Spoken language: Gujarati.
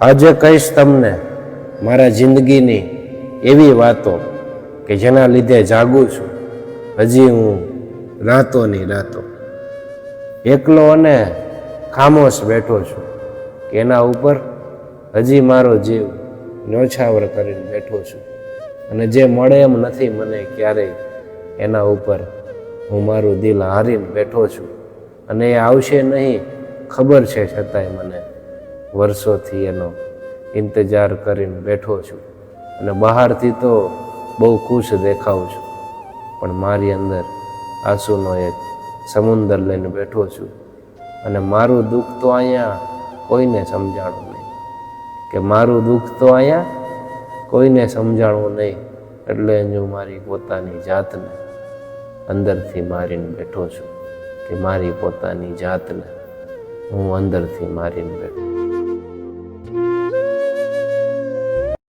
આજે કહીશ તમને, મારા જિંદગીની એવી વાતો કે જેના લીધે જાગું છું. હજી હું રાતોની રાતો એકલો અને ખામોશ બેઠો છું કે એના ઉપર હજી મારો જીવ નોછાવર કરીને બેઠો છું. અને જે મળે એમ નથી મને ક્યારેય એના ઉપર હું મારું દિલ હારીને બેઠો છું. અને એ આવશે નહીં, ખબર છે છતાંય મને. વર્ષોથી એનો ઇંતજાર કરીને બેઠો છું અને બહારથી તો બહુ ખુશ દેખાઉં છું. પણ મારી અંદર આંસુનો એક સમુંદર લઈને બેઠો છું અને મારું દુઃખ તો અહીંયા કોઈને સમજાણું નહીં. કે મારું દુઃખ તો અહીંયા કોઈને સમજાણવું નહીં એટલે હું મારી પોતાની જાતને અંદરથી મારીને બેઠો છું કે મારી પોતાની જાતને હું અંદરથી મારીને બેઠો